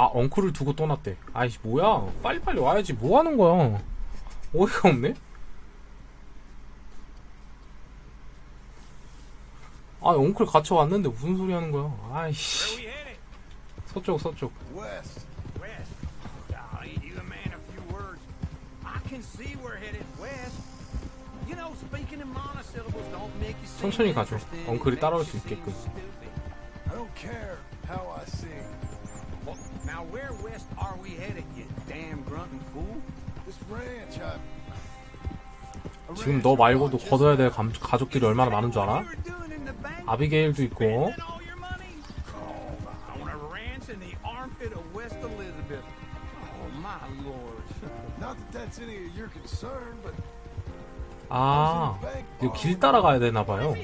아 엉클을 두고 떠났대 아이씨 뭐야 빨리빨리 와야지 뭐 하는 거야 어이가 없네 아 엉클 같이 왔는데 무슨 소리 하는 거야 아이씨? 서쪽 서쪽. Oh, 천천히 가죠. 엉클이 따라올 수 있게끔. Now where west are we headed, you damn grunting fool? This ranch, I. 지금 너 말고도 걷어야 될 감- 가족들이 얼마나 많은 줄 알아? 아비게일도 있고 Spending all your money? Oh, on a ranch in the armpit of West Elizabeth. Oh, my lord. Not that that's any of your concern, but 아 이거 길 따라가야 되나 봐요.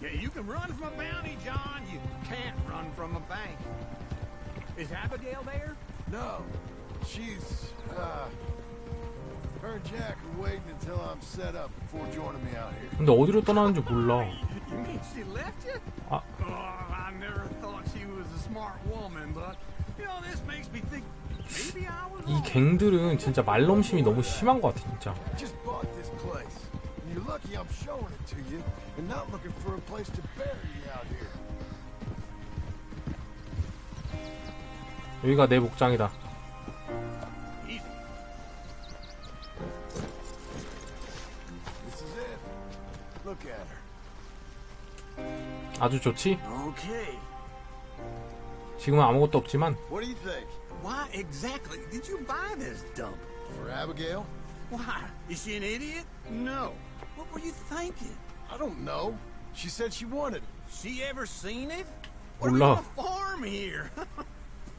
Yeah, you can run from a bounty, John. You can't run from a bank. Is Abigail there? no. She's, uh. Her and Jack are waiting until I'm set up before joining me out here. 근데 어디로 떠나는지 몰라 You mean she left you? 아. Oh, I never thought she was a smart woman, but you know this makes me think maybe I was 이. 갱들은 진짜 말넘심이 너무 심한 것 같아 진짜 Just bought this place. You're lucky I'm showing it to you and not looking for a place to bury you out here. 여기가 내 목장이다 Easy. This is it. Look at her. 아주 좋지? Okay. 지금은 아무것도 없지만 What do you think? Why exactly did you buy this dump? For Abigail? Why? Is she an idiot? No. What were you thinking? I don't know. She said she wanted it. She ever seen it? What we gonna farm here?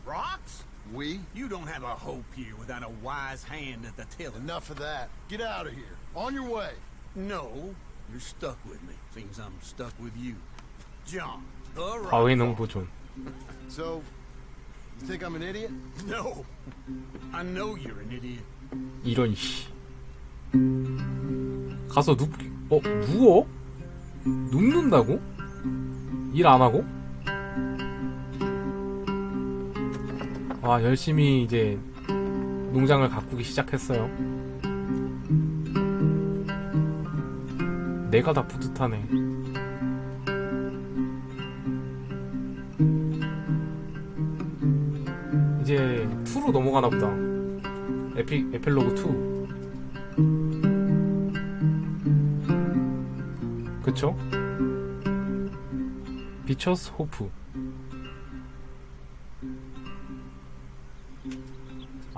Rocks? We? You don't have a hope here without a wise hand at the tiller. Enough of that. Get out of here. On your way. No, you're stuck with me. Seems I'm stuck with you. John, the rock. 과외 농부존 So, you think I'm an idiot? No. I know you're an idiot. 이런 씨 가서 눕.. 어? 누워? 눕는다고? 일 안 하고? 아 열심히 이제 농장을 가꾸기 시작했어요. 내가 다 뿌듯하네. 이제 2로 넘어가나 보다. 에피, 에필로그 2 그쵸? 비처스 호프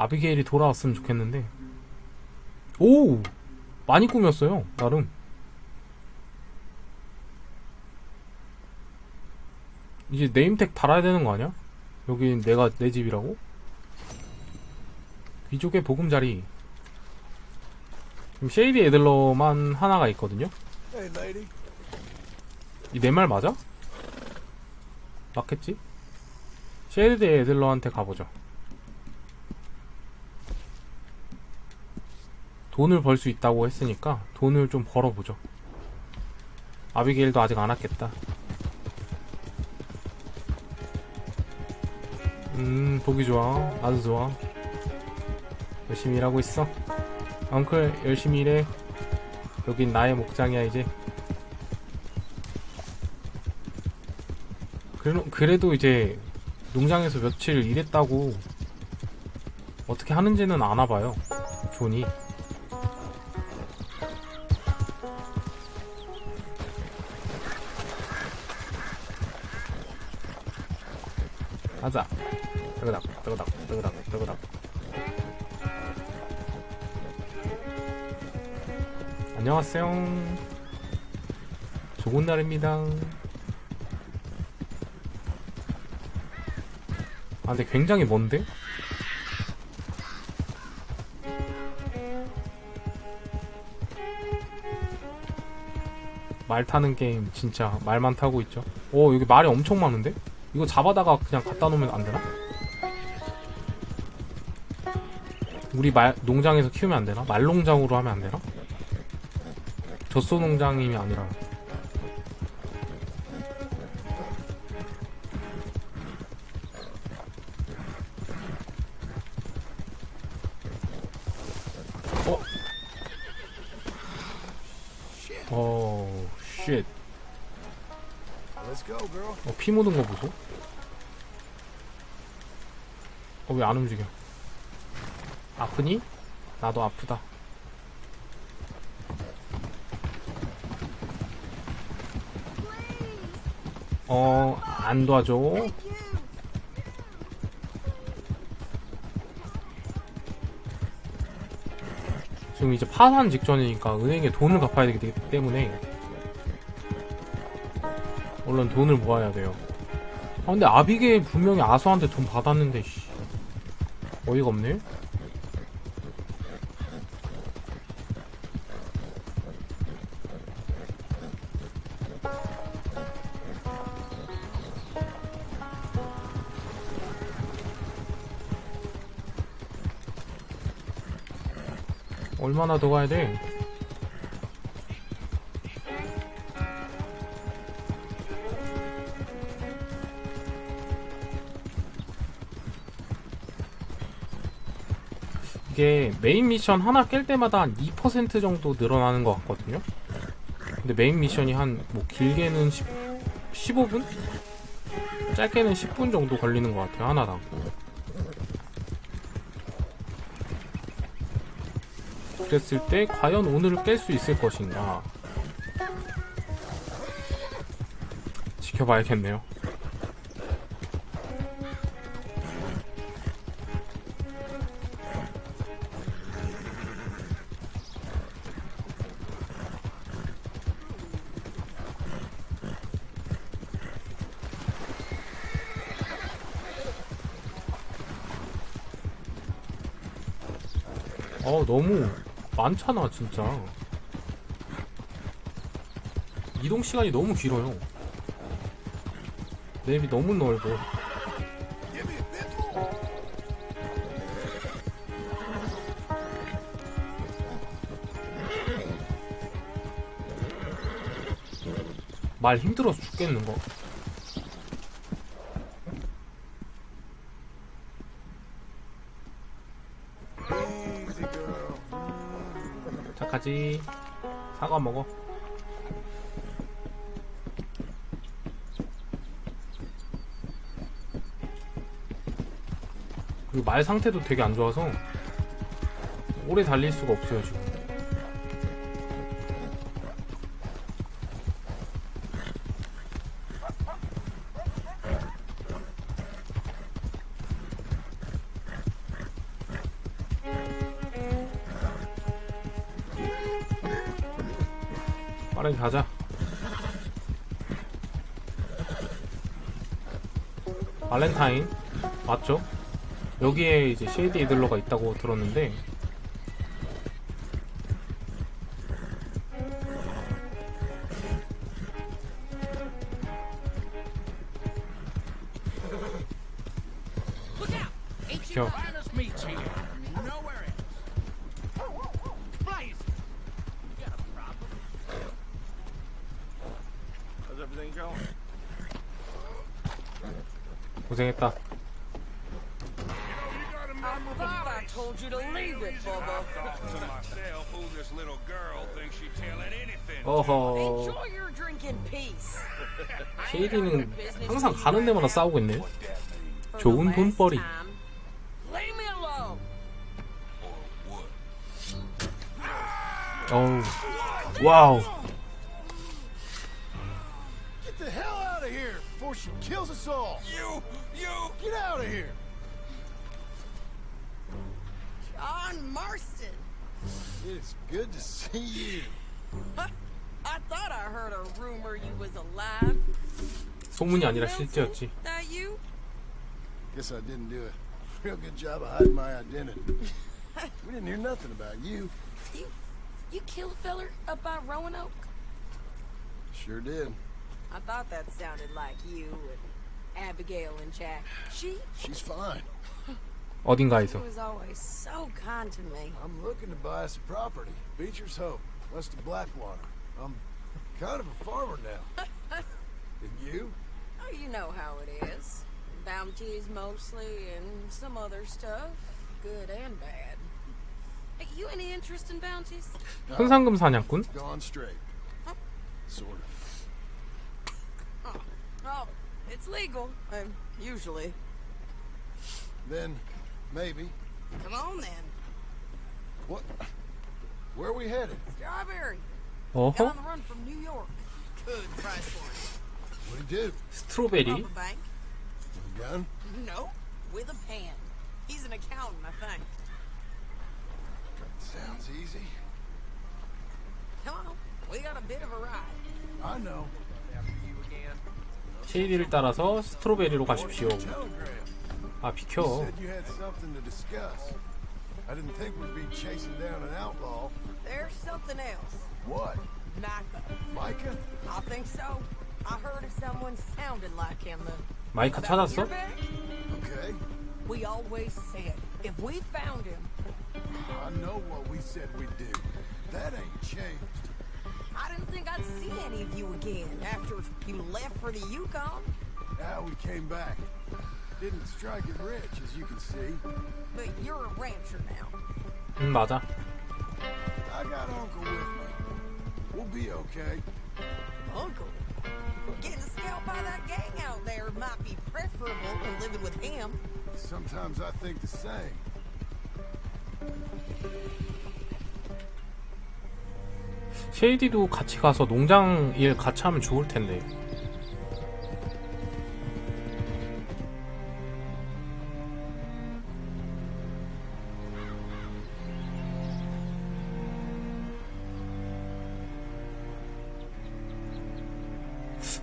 아비게일이 돌아왔으면 좋겠는데 오! 많이 꾸몄어요 나름 이제 네임택 달아야 되는 거 아니야? 여기 내가 내 집이라고? 귀족의 보금자리 지금 쉐이디 애들러만 하나가 있거든요. 이 내 말 맞아? 맞겠지? 쉐이디 애들러한테 가보죠 돈을 벌 수 있다고 했으니까 돈을 좀 벌어보죠. 아비게일도 아직 안 왔겠다. 음 보기 좋아. 아주 좋아. 열심히 일하고 있어. 엉클 열심히 일해. 여긴 나의 목장이야 이제. 그래, 그래도 이제 농장에서 며칠 일했다고 어떻게 하는지는 아나 봐요. 존이 가자. 뜨그닥 뜨그닥 뜨그닥 뜨그닥 안녕하세요. 좋은 날입니다. 아 근데 굉장히 먼데? 말 타는 게임 진짜 말만 타고 있죠? 오 여기 말이 엄청 많은데? 이거 잡아다가 그냥 갖다 놓으면 안 되나? 우리 말 농장에서 키우면 안 되나? 말농장으로 하면 안 되나? 젖소 농장님이 아니라. 어? 어, 쉣. 어, 피 묻은 거 보소. 어, 왜 안 움직여? 아프니? 나도 아프다. 어, 안 도와줘. 지금 이제 파산 직전이니까 은행에 돈을 갚아야 되기 때문에 얼른 돈을 모아야 돼요. 아 근데 아비게 분명히 아수한테 돈 받았는데 씨. 어이가 없네. 얼마나 더 가야 돼? 이게 메인 미션 하나 깰 때마다 한 2% 정도 늘어나는 것 같거든요. 근데 메인 미션이 한 뭐 길게는 10, 15분? 짧게는 10분 정도 걸리는 것 같아요 하나당. 그랬을 때 과연 오늘 깰수 있을 것인가? 지켜봐야겠네요. 어 너무 많잖아 진짜. 이동 시간이 너무 길어요. 맵이 너무 넓어. 말 힘들어서 죽겠는 거 착하지. 사과 먹어. 그리고 말 상태도 되게 안 좋아서 오래 달릴 수가 없어요 지금 타인 맞죠? 여기에 이제 쉐이디 이들러가 있다고 들었는데 쉐이디는 항상 가는 데마다 싸우고 있네 좋은 돈벌이. 어우 와우 Get the hell out of here before she kills us all. You, you. Get out of here. John Marston. It is good to see you. I thought I heard a rumor you was alive. 소문이 아니라 Nelson, 실제였지 That you? Guess I didn't do a real good job of hiding my identity. we didn't hear nothing about you. You, you killed a feller up by Roanoke? Sure did. I thought that sounded like you and Abigail and Jack. She, She's fine. she 어딘가에서 was always so kind to me. I'm looking to buy some property. Beecher's Hope, west of Blackwater. I'm kind of a farmer now. and you? Oh, you know how it is. Bounties mostly, and some other stuff, good and bad. Hey, you any interest in bounties? 현상금 사냥꾼 Gone straight. Sort of. it's legal. Um, usually. Then, maybe. Come on then. What? Where are we headed? Strawberry. Got 어허? the run from New York. Good price for it. What do you do? 스트로베리? Rob a bank? With a gun? No, with a pen. He's an accountant, I think. Sounds easy. Come on, we got a bit of a ride. I know. 쉐이디를 따라서 스트로베리로 가십시오. Telegram. 아 비켜. said you had something to discuss. I didn't think we'd be chasing down an outlaw. There's something else. What? Micah. Micah? I think so. I heard of someone sounded like him. The 마이카 about 찾았어? your back? Okay. We always said if we found him, I know what we said we'd do. That ain't changed. I didn't think I'd see any of you again after you left for the Yukon. Now we came back. Didn't strike it rich, as you can see. But you're a rancher now. 응 맞아. I got Uncle with me. We'll be okay. Uncle. Getting scalped by that gang out there might be preferable than living with him. Sometimes I think the same. 쉐이디도 같이 가서 농장 일 같이 하면 좋을 텐데.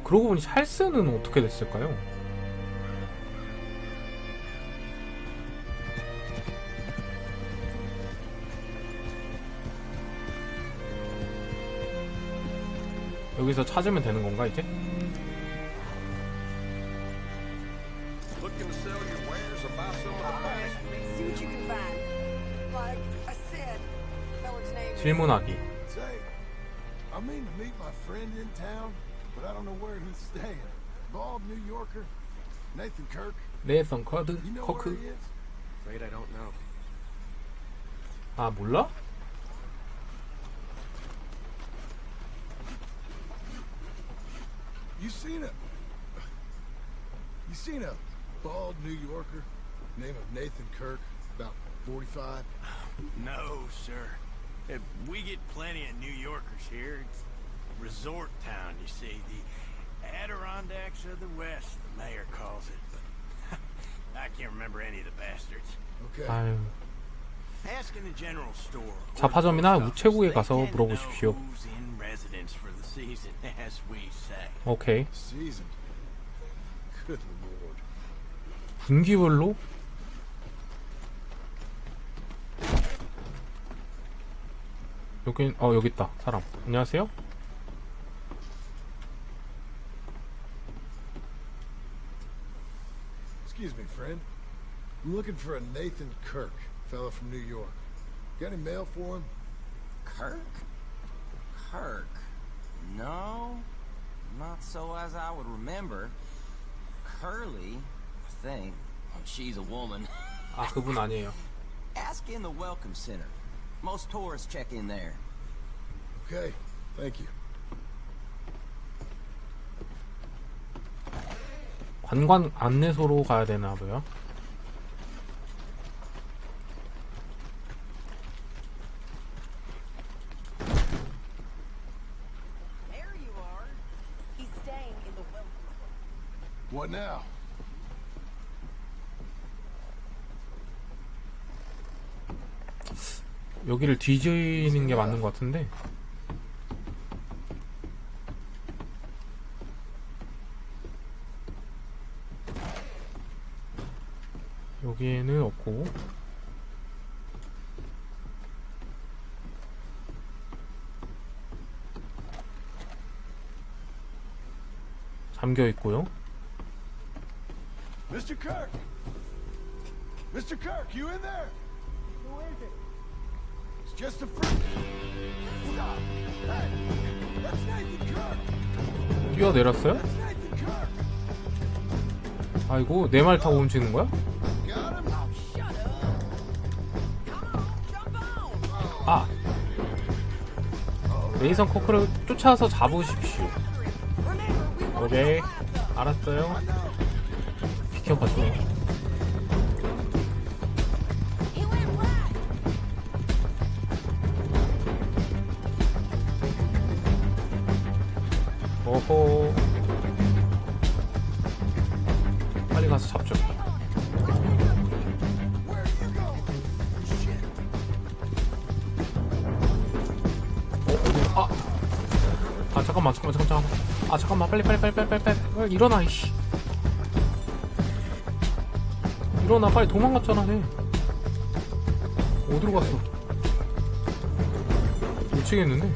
그러고 보니 찰스는 어떻게 됐을까요? 여기서 찾으면 되는 건가 이제? 질문하기. Say, I mean to meet my friend in town, but I don't know where he's staying. Bald New Yorker, Nathan Kirk. 레이선 커드 You know where 커크. he is? Afraid I don't know. 아 몰라? You seen a You seen a bald New Yorker name of Nathan Kirk, about 45? No, sir. Uh, We get plenty of New Yorkers here. It's Resort town, you see. The Adirondacks of the West, the mayor calls it. But I can't remember any of the bastards. Okay. 아유 Ask in the general store. or 자파점이나. 우체국에 가서 물어보십시오. who's in residence for the season, as we say. 오케이. Season. Good lord. 분기별로? 여긴 어 여기 있다 사람. 안녕하세요. Excuse me, friend. I'm looking for a Nathan Kirk, fellow from New York. Got any mail for him? Kirk? Kirk? No, not so as I would remember. Curly, I think. Oh, she's a woman. 아 그분 아니에요. Ask in the Welcome Center. Most tourists check in there. Okay, thank you. 관광 안내소로 가야 되나 봐요. What now? 여기를 뒤지는 게 맞는 것 같은데. 여기에는 없고 잠겨 있고요. Mr. Kirk! Mr. Kirk, you in there? Who is it? It's just a friend. Stop! Hey! That's Nathan Kirk! 뛰어내렸어요? That's Nathan Kirk! 아이고 내 말 타고 움직이는 거야? Got him? Oh, shut up. Come on, jump on. 아 레이선 커크를 쫓아서 잡으십시오. 오케이. 알았어요. 비켜봐 좀. 오호. 빨리 가서 잡죠. 잠깐만, 빨리, 빨리, 빨리, 빨리, 빨리, 빨리, 빨리 일어나, 이씨. 일어나, 빨리 도망갔잖아, 쟤. 어디로 갔어? 미치겠는데?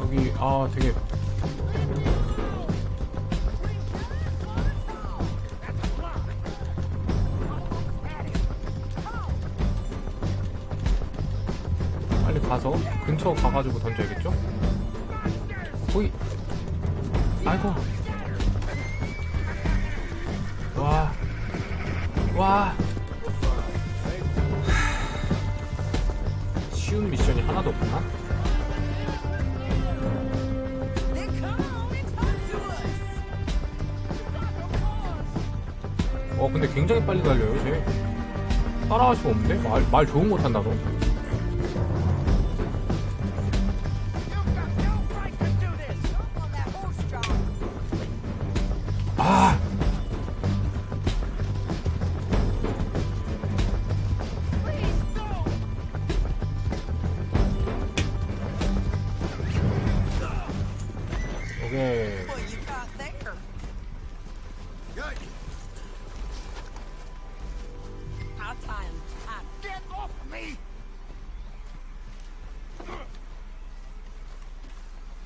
여기, 아, 되게 근처 가가지고 던져야겠죠? 오이 아이고 와 와. 쉬운 미션이 하나도 없구나. 어 근데 굉장히 빨리 달려요 쟤 따라갈 수가 없는데? 말, 말 좋은 너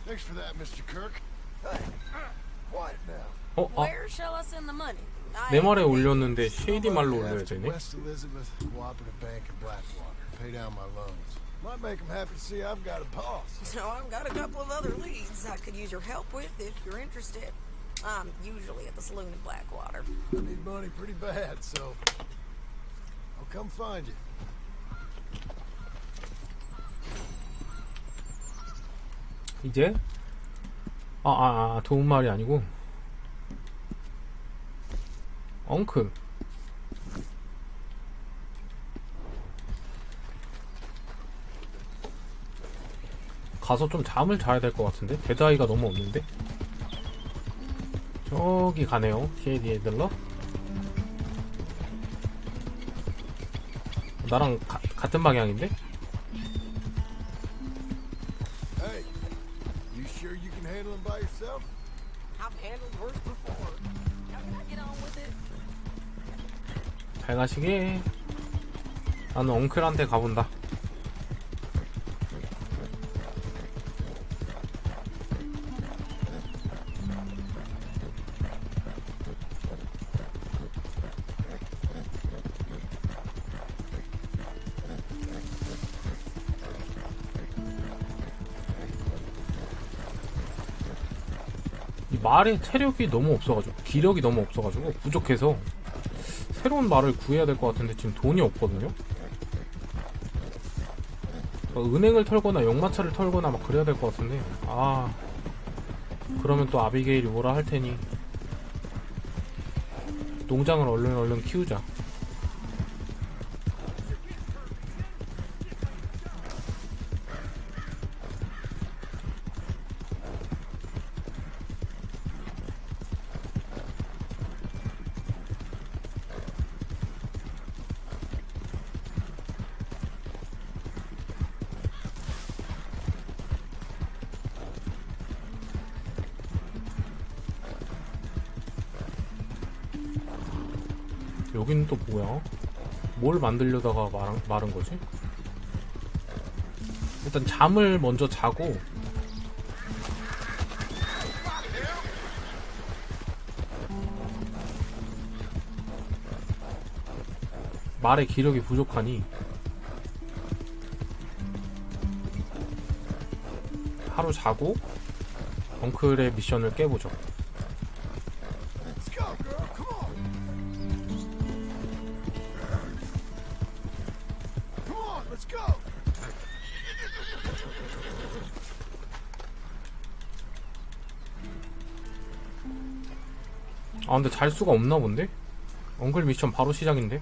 Thanks for that, Mr. Kirk. Hey, quiet now. 어? 아 Where shall I send the money? I 내 ain't 말에 been- 올렸는데 쉐이디 말로 올려야 After 되네 West Elizabeth Cooperative Bank in Blackwater. Pay down my loans. Might make them happy to see I've got a boss. So I've got a couple of other leads I could use your help with if you're interested. I'm usually at the saloon in Blackwater. I need money pretty bad, so I'll come find you. 이제? 아, 아, 아 도움말이 아니고. 엉클. 가서 좀 잠을 자야 될 것 같은데? 배드아이가 너무 없는데? 저기 가네요. 쉐이디 애들러? 나랑 가- 같은 방향인데 가시게. 나는 엉클한테 가본다. 이 말의 체력이 너무 없어가지고 기력이 너무 없어가지고 부족해서 새로운 말을 구해야 될 것 같은데 지금 돈이 없거든요. 어, 은행을 털거나 용마차를 털거나 막 그래야 될 것 같은데 아 그러면 또 아비게일이 뭐라 할 테니 농장을 얼른 얼른 키우자. 뭐야? 뭘 만들려다가 말한, 마른 거지? 일단 잠을 먼저 자고 말의 기력이 부족하니 하루 자고 엉클의 미션을 깨보죠. 아 근데 잘 수가 없나 본데? 엉글 미션 바로 시작인데?